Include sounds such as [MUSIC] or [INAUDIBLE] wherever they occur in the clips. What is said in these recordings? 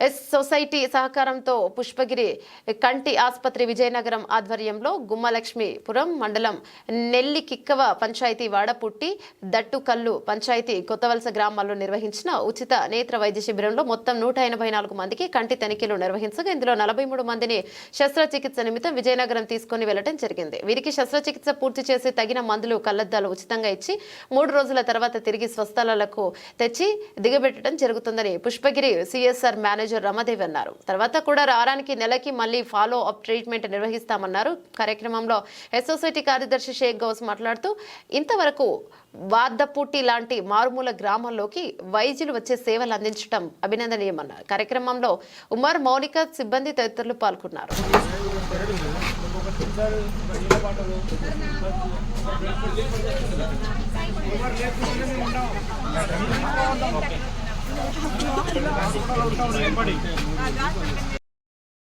Yes society సహకారంతో పుష్పగిరి కంటి ఆసుపత్రి విజయనగరం ఆధ్వర్యంలో గుమ్మలక్ష్మీపురం మండలం నెల్లి కిక్కవ పంచాయతీ వాడపుట్టి దట్టు కల్లు పంచాయతీ కొత్తవలస గ్రామాల్లో నిర్వహించిన ఉచిత నేత్ర వైద్య శిబిరంలో మొత్తం నూట ఎనభై నాలుగు మందికి కంటి తనిఖీలు నిర్వహించగా ఇందులో నలభై మూడు మందిని శస్త్రచికిత్స నిమిత్తం విజయనగరం తీసుకుని వెళ్ళడం జరిగింది. వీరికి శస్త్రచికిత్స పూర్తి చేసి తగిన మందులు కళ్ళద్దాలు ఉచితంగా ఇచ్చి మూడు రోజుల తర్వాత తిరిగి స్వస్థలాలకు తెచ్చి దిగబెట్టడం జరుగుతుందని పుష్పగిరి సిఎస్ఆర్ మేనేజర్ రమాదేవి అన్నారు. తర్వాత కూడా రారానికి నెలకి మళ్ళీ ఫాలో అప్ ట్రీట్మెంట్ నిర్వహిస్తామన్నారు. కార్యక్రమంలో ఎస్ఓసైటీ కార్యదర్శి షేక్ గౌస్ మాట్లాడుతూ ఇంతవరకు వాద్దపుట్టి లాంటి మారుమూల గ్రామాల్లోకి వైద్యులు వచ్చే సేవలు అందించడం అభినందనీయమన్నారు. కార్యక్రమంలో ఉమర్ మౌలిక సిబ్బంది తదితరులు పాల్గొన్నారు.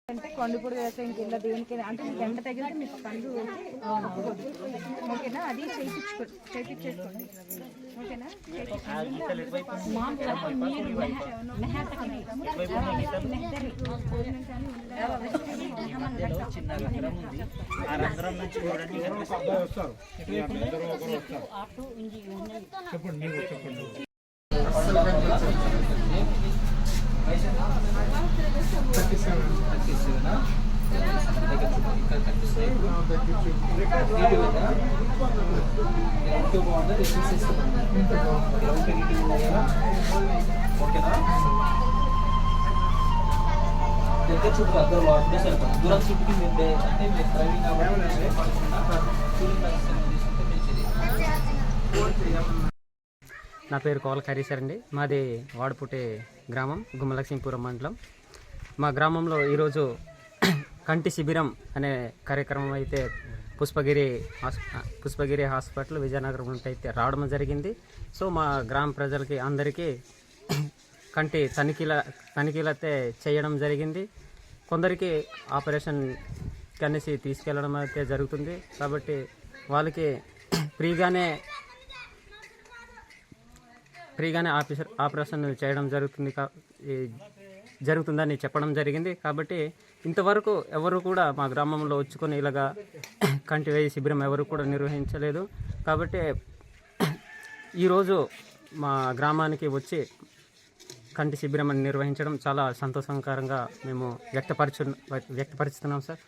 అంటే కొండపూడి వ్యవసాయం ఇంకెళ్ళ దేనికి అంటే మీకు ఎండ తగిలితే మీకు కండు ఓకేనా? అది చేయించుకో చేయించేసుకోండి ఓకేనా? చెప్పండి. రంధ్రం ఉంది ఆ రంధ్రం నుంచి చూడండి ఓకేనా దగ్గర చుట్టూ అద్దరు వాడుతుంటే సరిపోతుంది దూరం చుట్టుకి మీరు అంటే మీరు డ్రైవింగ్ కాబట్టి నా పేరు కోల కరీసర్ అండి. మాది వాడపుటే గ్రామం గుమ్మలక్ష్మీపురం మండలం. మా గ్రామంలో ఈరోజు కంటి శిబిరం అనే కార్యక్రమం అయితే పుష్పగిరి హాస్ పుష్పగిరి హాస్పిటల్ విజయనగరం నుండి అయితే రావడం జరిగింది. సో మా గ్రామ ప్రజలకి అందరికీ కంటి తనిఖీల తనిఖీలైతే చేయడం జరిగింది. కొందరికి ఆపరేషన్ కనేసి తీసుకెళ్ళడం అయితే జరుగుతుంది. కాబట్టి వాళ్ళకి ఫ్రీగానే ఫ్రీగానే ఆఫీసర్ ఆపరేషన్ చేయడం జరుగుతుంది కా జరుగుతుందని చెప్పడం జరిగింది. కాబట్టి ఇంతవరకు ఎవరు కూడా మా గ్రామంలో వచ్చుకొని ఇలాగా [COUGHS] కంటి వేయి శిబిరం ఎవరు కూడా నిర్వహించలేదు. కాబట్టి [COUGHS] ఈరోజు మా గ్రామానికి వచ్చి కంటి శిబిరం నిర్వహించడం చాలా సంతోషకరంగా మేము వ్యక్తపరచు వ్యక్తపరుస్తున్నాం సార్.